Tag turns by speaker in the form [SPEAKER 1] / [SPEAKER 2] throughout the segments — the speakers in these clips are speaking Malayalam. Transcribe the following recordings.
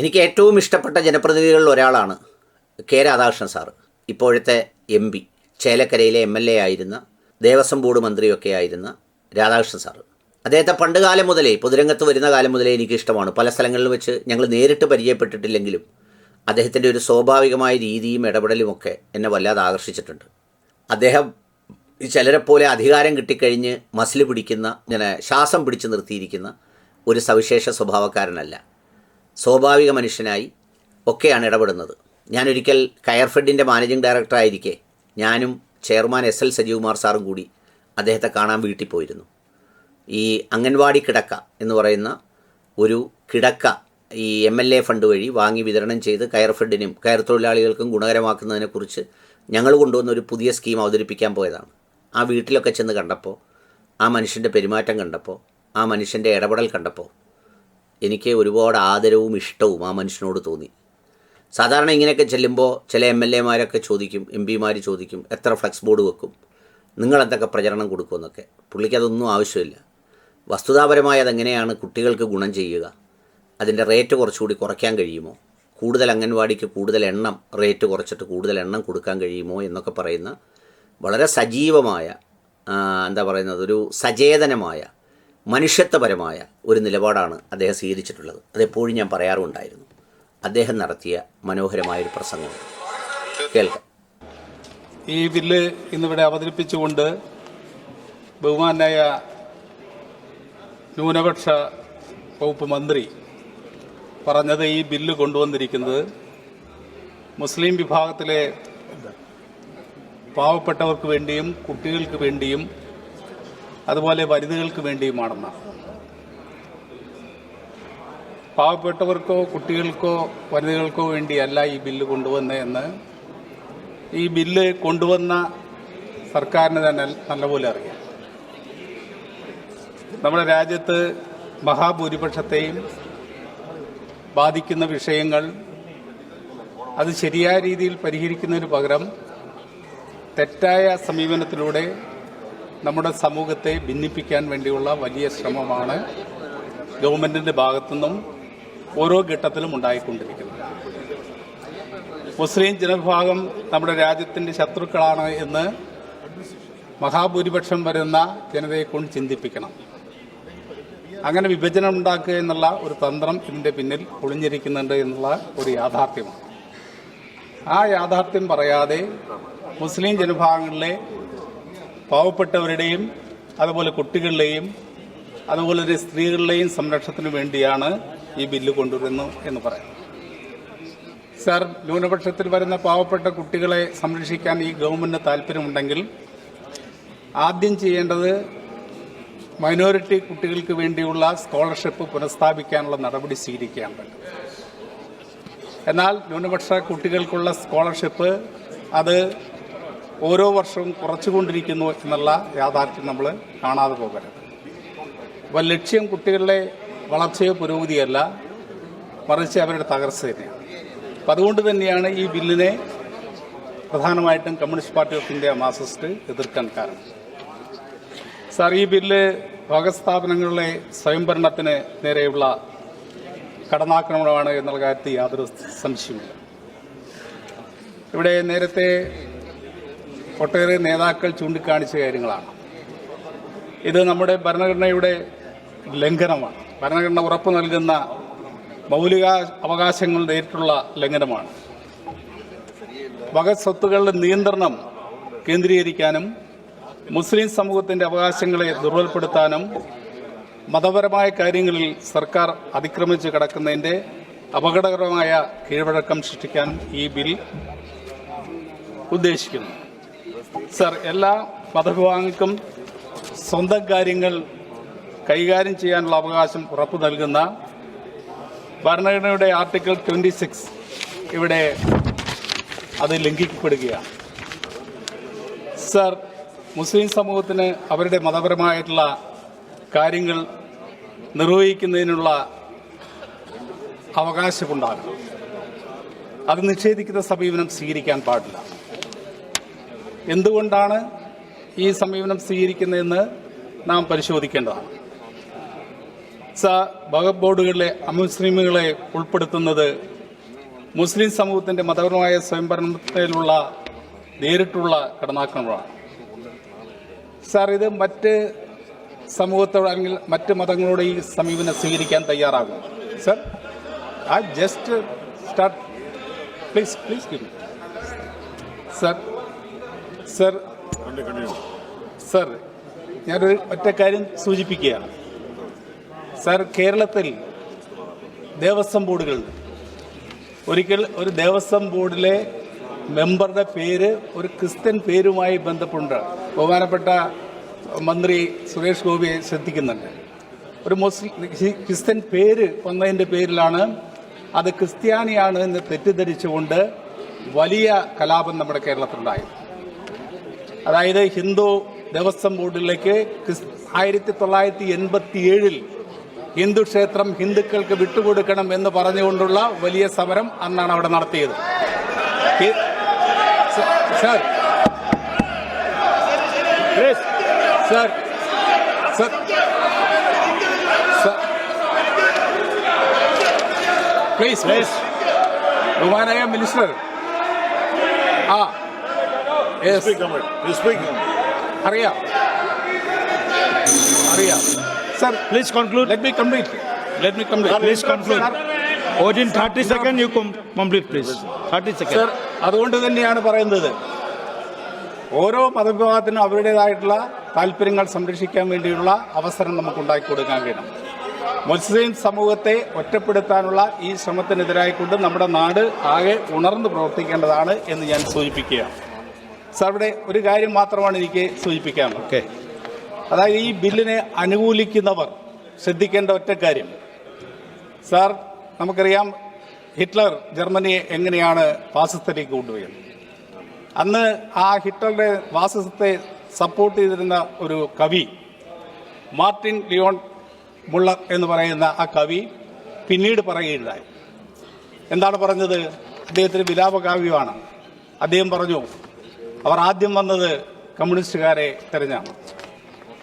[SPEAKER 1] എനിക്ക് ഏറ്റവും ഇഷ്ടപ്പെട്ട ജനപ്രതിനിധികളിൽ ഒരാളാണ് കെ രാധാകൃഷ്ണൻ സാറ്. ഇപ്പോഴത്തെ എം പി ചേലക്കരയിലെ എം എൽ എ ആയിരുന്ന ദേവസ്വം ബോർഡ് മന്ത്രിയൊക്കെ ആയിരുന്ന രാധാകൃഷ്ണൻ സാറ്. അദ്ദേഹത്തെ പണ്ട് കാലം മുതലേ പൊതുരംഗത്ത് വരുന്ന കാലം മുതലേ എനിക്ക് ഇഷ്ടമാണ്. പല സ്ഥലങ്ങളിൽ വെച്ച് ഞങ്ങൾ നേരിട്ട് പരിചയപ്പെട്ടിട്ടില്ലെങ്കിലും അദ്ദേഹത്തിന്റെ ഒരു സ്വാഭാവികമായ രീതിയും ഇടപെടലുമൊക്കെ എന്നെ വല്ലാതെ ആകർഷിച്ചിട്ടുണ്ട്. അദ്ദേഹം ചിലരെപ്പോലെ അധികാരം കിട്ടിക്കഴിഞ്ഞ് മസിൽ പിടിക്കുന്ന ഇങ്ങനെ ശ്വാസം പിടിച്ച് നിർത്തിയിരിക്കുന്ന ഒരു സവിശേഷ സ്വഭാവക്കാരനല്ല. സ്വാഭാവിക മനുഷ്യനായി ഒക്കെയാണ് ഇടപെടുന്നത്. ഞാനൊരിക്കൽ കയർഫെഡിന്റെ മാനേജിംഗ് ഡയറക്ടറായിരിക്കെ ഞാനും ചെയർമാൻ എസ് എൽ സജീവ്കുമാർ സാറും കൂടി അദ്ദേഹത്തെ കാണാൻ വീട്ടിൽ പോയിരുന്നു. ഈ അംഗൻവാടി കിടക്ക എന്ന് പറയുന്ന ഒരു കിടക്ക ഈ എം എൽ എ ഫണ്ട് വഴി വാങ്ങി വിതരണം ചെയ്ത് കയർ ഫെഡിനും കയർ തൊഴിലാളികൾക്കും ഗുണകരമാക്കുന്നതിനെക്കുറിച്ച് ഞങ്ങൾ കൊണ്ടുവന്ന ഒരു പുതിയ സ്കീം അവതരിപ്പിക്കാൻ പോയതാണ്. ആ വീട്ടിലൊക്കെ ചെന്ന് കണ്ടപ്പോൾ ആ മനുഷ്യന്റെ പെരുമാറ്റം കണ്ടപ്പോൾ ആ മനുഷ്യന്റെ ഇടപെടൽ കണ്ടപ്പോൾ എനിക്ക് ഒരുപാട് ആദരവും ഇഷ്ടവും ആ മനുഷ്യനോട് തോന്നി. സാധാരണ ഇങ്ങനെയൊക്കെ ചെല്ലുമ്പോൾ ചില എം എൽ എമാരൊക്കെ ചോദിക്കും എം പിമാർ ചോദിക്കും എത്ര ഫ്ലെക്സ് ബോർഡ് വെക്കും നിങ്ങൾ എന്തൊക്കെ പ്രചരണം കൊടുക്കുമെന്നൊക്കെ പുള്ളിക്കതൊന്നും ആവശ്യമില്ല. വസ്തുതാപരമായി അതെങ്ങനെയാണ് കുട്ടികൾക്ക് ഗുണം ചെയ്യുക അതിന്റെ റേറ്റ് കുറച്ചുകൂടി കുറയ്ക്കാൻ കഴിയുമോ കൂടുതൽ അംഗൻവാടിക്ക് കൂടുതൽ എണ്ണം റേറ്റ് കുറച്ചിട്ട് കൂടുതൽ എണ്ണം കൊടുക്കാൻ കഴിയുമോ എന്നൊക്കെ പറയുന്ന വളരെ സജീവമായ എന്താ പറയുന്നത് ഒരു സചേതനമായ മനുഷ്യത്വപരമായ ഒരു നിലപാടാണ് അദ്ദേഹം സ്വീകരിച്ചിട്ടുള്ളത്. അതെപ്പോഴും ഞാൻ പറയാറുണ്ടായിരുന്നു. അദ്ദേഹം നടത്തിയ മനോഹരമായ ഒരു പ്രസംഗം. കേൾക്കാം.
[SPEAKER 2] ഈ ബില്ല് ഇന്നിവിടെ അവതരിപ്പിച്ചുകൊണ്ട് ബഹുമാനായ ന്യൂനപക്ഷ വകുപ്പ് മന്ത്രി പറഞ്ഞത് ഈ ബില്ല് കൊണ്ടുവന്നിരിക്കുന്നത് മുസ്ലിം വിഭാഗത്തിലെ പാവപ്പെട്ടവർക്ക് വേണ്ടിയും കുട്ടികൾക്ക് വേണ്ടിയും അതുപോലെ വനിതകൾക്ക് വേണ്ടിയുമാണെന്നാണ് പാവപ്പെട്ടവർക്കോ കുട്ടികൾക്കോ വനിതകൾക്കോ വേണ്ടിയല്ല ഈ ബില്ല് കൊണ്ടുവന്നതെന്ന് ഈ ബില്ല് കൊണ്ടുവന്ന സർക്കാരിന് തന്നെ നല്ലപോലെ അറിയാം. നമ്മുടെ രാജ്യത്ത് മഹാഭൂരിപക്ഷത്തെയും ബാധിക്കുന്ന വിഷയങ്ങൾ അത് ശരിയായ രീതിയിൽ പരിഹരിക്കുന്നതിന് പകരം തെറ്റായ സമീപനത്തിലൂടെ നമ്മുടെ സമൂഹത്തെ ഭിന്നിപ്പിക്കാൻ വേണ്ടിയുള്ള വലിയ ശ്രമമാണ് ഗവൺമെന്റിന്റെ ഭാഗത്തുനിന്നും ഓരോ ഘട്ടത്തിലും ഉണ്ടായിക്കൊണ്ടിരിക്കുന്നത്. മുസ്ലിം ജനവിഭാഗം നമ്മുടെ രാജ്യത്തിന്റെ ശത്രുക്കളാണ് എന്ന് മഹാഭൂരിപക്ഷം വരുന്ന ജനതയെ കൊണ്ട് ചിന്തിപ്പിക്കണം. അങ്ങനെ വിഭജനം ഉണ്ടാക്കുക എന്നുള്ള ഒരു തന്ത്രം ഇതിന്റെ പിന്നിൽ ഒളിഞ്ഞിരിക്കുന്നുണ്ട് എന്നുള്ള ഒരു യാഥാർത്ഥ്യമാണ്. ആ യാഥാർത്ഥ്യം പറയാതെ മുസ്ലിം ജനവിഭാഗങ്ങളിലെ പാവപ്പെട്ടവരുടെയും അതുപോലെ കുട്ടികളുടെയും അതുപോലെ തന്നെ സ്ത്രീകളുടെയും സംരക്ഷണത്തിന് വേണ്ടിയാണ് ഈ ബില്ല് കൊണ്ടുവരുന്നത് എന്ന് പറയാം സർ ന്യൂനപക്ഷത്തിൽ വരുന്ന പാവപ്പെട്ട കുട്ടികളെ സംരക്ഷിക്കാൻ ഈ ഗവൺമെന്റിന് താല്പര്യമുണ്ടെങ്കിൽ ആദ്യം ചെയ്യേണ്ടത് മൈനോറിറ്റി കുട്ടികൾക്ക് വേണ്ടിയുള്ള സ്കോളർഷിപ്പ് പുനഃസ്ഥാപിക്കാനുള്ള നടപടി സ്വീകരിക്കേണ്ടത്. എന്നാൽ ന്യൂനപക്ഷ കുട്ടികൾക്കുള്ള സ്കോളർഷിപ്പ് അത് ഓരോ വർഷവും കുറച്ചുകൊണ്ടിരിക്കുന്നു എന്നുള്ള യാഥാർത്ഥ്യം നമ്മൾ കാണാതെ പോകരുത്. അപ്പോൾ ലക്ഷ്യം കുട്ടികളുടെ വളർച്ചയോ പുരോഗതിയല്ല മറിച്ച് അവരുടെ തകർച്ച തന്നെയാണ്. അപ്പം അതുകൊണ്ട് തന്നെയാണ് ഈ ബില്ലിനെ പ്രധാനമായിട്ടും communist party of India Marxist എതിർക്കാൻ കാരണം. സാർ ഈ ബില്ല് ഭഗസ്ഥാപനങ്ങളിലെ സ്വയംഭരണത്തിന് നേരെയുള്ള കടന്നാക്രമണമാണ് എന്നുള്ള കാര്യത്തിൽ യാതൊരു സംശയമില്ല ഇവിടെ നേരത്തെ ഒട്ടേറെ നേതാക്കൾ ചൂണ്ടിക്കാണിച്ച കാര്യങ്ങളാണ്. ഇത് നമ്മുടെ ഭരണഘടനയുടെ ലംഘനമാണ്. ഭരണഘടന ഉറപ്പ് നൽകുന്ന മൗലിക അവകാശങ്ങൾ നേരിട്ടുള്ള ലംഘനമാണ്. വകത് സ്വത്തുക്കളുടെ നിയന്ത്രണം കേന്ദ്രീകരിക്കാനും മുസ്ലിം സമൂഹത്തിന്റെ അവകാശങ്ങളെ ദുർബലപ്പെടുത്താനും മതപരമായ കാര്യങ്ങളിൽ സർക്കാർ അതിക്രമിച്ച് കിടക്കുന്നതിന്റെ അപകടകരമായ കീഴ്വഴക്കം സൃഷ്ടിക്കാൻ ഈ ബിൽ ഉദ്ദേശിക്കുന്നു. സർ എല്ലാ മതവിഭാഗങ്ങൾക്കും സ്വന്തം കാര്യങ്ങൾ കൈകാര്യം ചെയ്യാനുള്ള അവകാശം ഉറപ്പു നൽകുന്ന ഭരണഘടനയുടെ ആർട്ടിക്കിൾ ട്വന്റി സിക്സ് ഇവിടെ അത് ലംഘിക്കപ്പെടുകയാണ്. സർ മുസ്ലിം സമൂഹത്തിന് അവരുടെ മതപരമായിട്ടുള്ള കാര്യങ്ങൾ നിർവഹിക്കുന്നതിനുള്ള അവകാശമുണ്ടാകും അത് നിഷേധിക്കുന്ന സമീപനം സ്വീകരിക്കാൻ പാടില്ല. എന്തുകൊണ്ടാണ് ഈ സമീപനം സ്വീകരിക്കുന്നതെന്ന് നാം പരിശോധിക്കേണ്ടതാണ്. സ വഖഫ് ബോർഡുകളിലെ അമുസ്ലിമുകളെ ഉൾപ്പെടുത്തുന്നത് മുസ്ലിം സമൂഹത്തിന്റെ മതപരമായ സ്വയംഭരണത്തിലുള്ള നേരിട്ടുള്ള കടന്നാക്രമണമാണ് സാർ ഇത് മറ്റ് സമൂഹത്തോട് അല്ലെങ്കിൽ മറ്റ് മതങ്ങളോട് ഈ സമീപനം സ്വീകരിക്കാൻ തയ്യാറാകും. Sir I just start. Please please sir sir. Sir ഞാനൊരു ഒറ്റ കാര്യം സൂചിപ്പിക്കുകയാണ്. സർ കേരളത്തിൽ ദേവസ്വം ബോർഡുകൾ. ഒരിക്കൽ ഒരു ദേവസ്വം ബോർഡിലെ മെമ്പറുടെ പേര് ഒരു ക്രിസ്ത്യൻ പേരുമായി ബന്ധപ്പെട്ട് ബഹുമാനപ്പെട്ട മന്ത്രി സുരേഷ് ഗോപിയെ ശ്രദ്ധിക്കുന്നുണ്ട്. ഒരു മുസ്ലിം ക്രിസ്ത്യൻ പേര് വന്നതിന്റെ പേരിലാണ് അത് ക്രിസ്ത്യാനിയാണ് എന്ന് തെറ്റിദ്ധരിച്ചുകൊണ്ട് വലിയ കലാപം നമ്മുടെ കേരളത്തിലുണ്ടായി അതായത് ഹിന്ദു ദേവസ്വം ബോർഡിലേക്ക് ആയിരത്തി തൊള്ളായിരത്തി എൺപത്തി ഏഴിൽ ഹിന്ദു ക്ഷേത്രം ഹിന്ദുക്കൾക്ക് വിട്ടുകൊടുക്കണം എന്ന് പറഞ്ഞുകൊണ്ടുള്ള വലിയ സമരം അന്നാണ് അവിടെ നടത്തിയത്. സർ. സർ. പ്ലീസ് പ്ലീസ് ബഹുമാനായ മിനിസ്റ്റർ. ആ. അറിയാം. അറിയാം. Sir
[SPEAKER 3] Please conclude.
[SPEAKER 2] Let me complete let me complete
[SPEAKER 3] Please conclude. Within 30 seconds, you com- complete, please. 30
[SPEAKER 2] sir
[SPEAKER 3] seconds.
[SPEAKER 2] അതുകൊണ്ട് തന്നെയാണ് പറയുന്നത്. ഓരോ മതവിഭാഗത്തിനും അവരുടേതായിട്ടുള്ള താല്പര്യങ്ങൾ സംരക്ഷിക്കാൻ വേണ്ടിയുള്ള അവസരം നമുക്ക് ഉണ്ടാക്കി കൊടുക്കാൻ കഴിയണം മുസ്ലിം സമൂഹത്തെ ഒറ്റപ്പെടുത്താനുള്ള ഈ ശ്രമത്തിനെതിരായിക്കൊണ്ട് നമ്മുടെ നാട് ആകെ ഉണർന്ന് പ്രവർത്തിക്കേണ്ടതാണ് എന്ന് ഞാൻ സൂചിപ്പിക്കുകയാണ്. സർ ഇവിടെ ഒരു കാര്യം മാത്രമാണ് എനിക്ക് സൂചിപ്പിക്കാൻ.
[SPEAKER 3] ഓക്കെ.
[SPEAKER 2] അതായത് ഈ ബില്ലിനെ അനുകൂലിക്കുന്നവർ ശ്രദ്ധിക്കേണ്ട ഒറ്റ കാര്യം. സാർ നമുക്കറിയാം ഹിറ്റ്ലർ ജർമ്മനിയെ എങ്ങനെയാണ് ഫാസിസത്തിലേക്ക് കൊണ്ടുപോയത്. അന്ന് ആ ഹിറ്റ്ലറുടെ ഫാസിസത്തെ സപ്പോർട്ട് ചെയ്തിരുന്ന ഒരു കവി മാർട്ടിൻ ലിയോൺ മുള്ളർ എന്ന് പറയുന്ന ആ കവി പിന്നീട് പറയുകയുണ്ടായി. എന്താണ് പറഞ്ഞത്? അദ്ദേഹത്തിന് വിലാപകാവ്യമാണ്. അദ്ദേഹം പറഞ്ഞു അവർ ആദ്യം വന്നത് കമ്മ്യൂണിസ്റ്റുകാരെ തെരഞ്ഞാണ്.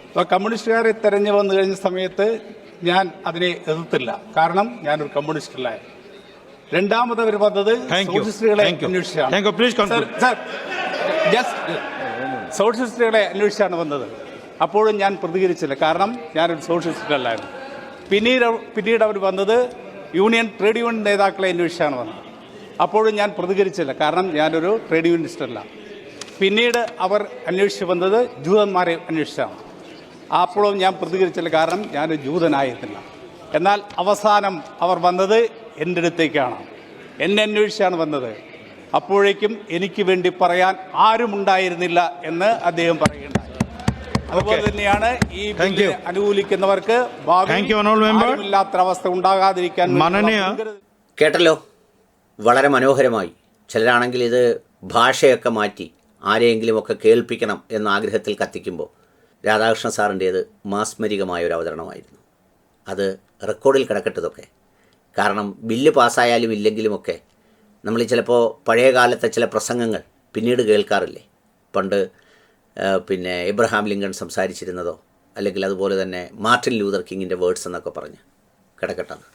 [SPEAKER 2] അപ്പോൾ കമ്മ്യൂണിസ്റ്റുകാരെ തെരഞ്ഞു വന്നു കഴിഞ്ഞ സമയത്ത് ഞാൻ അതിനെ എതിർത്തില്ല. കാരണം ഞാനൊരു കമ്മ്യൂണിസ്റ്റല്ലായ രണ്ടാമത് അവർ വന്നത്. സോഷ്യലിസ്റ്റുകളെ. അന്വേഷിച്ചാണ്. സോഷ്യലിസ്റ്റുകളെ അന്വേഷിച്ചാണ് വന്നത്. അപ്പോഴും ഞാൻ പ്രതികരിച്ചില്ല. കാരണം ഞാനൊരു സോഷ്യലിസ്റ്റ് അല്ലായിരുന്നു പിന്നീട് പിന്നീട് അവർ വന്നത് യൂണിയൻ ട്രേഡ് യൂണിയൻ നേതാക്കളെ അന്വേഷിച്ചാണ് വന്നത്. അപ്പോഴും ഞാൻ പ്രതികരിച്ചില്ല. കാരണം ഞാനൊരു ട്രേഡ് യൂണിയനിസ്റ്റ് അല്ല പിന്നീട് അവർ അന്വേഷിച്ച് വന്നത് ജൂതന്മാരെ അന്വേഷിച്ചാണ്. അപ്പോഴും ഞാൻ പ്രതികരിച്ചില്ല കാരണം ഞാൻ ജൂതനായിരുന്നില്ല. എന്നാൽ അവസാനം അവർ വന്നത് എന്റെ അടുത്തേക്കാണ്. എന്നെ അന്വേഷിച്ചാണ് വന്നത്. അപ്പോഴേക്കും എനിക്ക് വേണ്ടി പറയാൻ ആരും ഉണ്ടായിരുന്നില്ല എന്ന് അദ്ദേഹം പറയുകയുണ്ടായി. അതുപോലെ തന്നെയാണ് ഈ. അനുകൂലിക്കുന്നവർക്ക് അവസ്ഥ ഉണ്ടാകാതിരിക്കാൻ
[SPEAKER 1] കേട്ടല്ലോ? വളരെ മനോഹരമായി. ചിലരാണെങ്കിൽ ഇത് ഭാഷയൊക്കെ മാറ്റി. ആരെയെങ്കിലുമൊക്കെ കേൾപ്പിക്കണം എന്ന ആഗ്രഹത്തിൽ കത്തിക്കുമ്പോൾ രാധാകൃഷ്ണ സാറിന്റേത് മാസ്മരികമായ ഒരു അവതരണമായിരുന്നു. അത് റെക്കോർഡിൽ കിടക്കട്ടതൊക്കെ. കാരണം ബില്ല് പാസ്സായാലും ഇല്ലെങ്കിലുമൊക്കെ നമ്മൾ ചിലപ്പോൾ പഴയ കാലത്തെ ചില പ്രസംഗങ്ങൾ പിന്നീട് കേൾക്കാറില്ലേ? പണ്ട് പിന്നെ എബ്രഹാം ലിങ്കൺ സംസാരിച്ചിരുന്നതോ? അല്ലെങ്കിൽ അതുപോലെ തന്നെ മാർട്ടിൻ ലൂതർ കിങ്ങിന്റെ വേർഡ്സ് എന്നൊക്കെ പറഞ്ഞ് കിടക്കട്ടത്.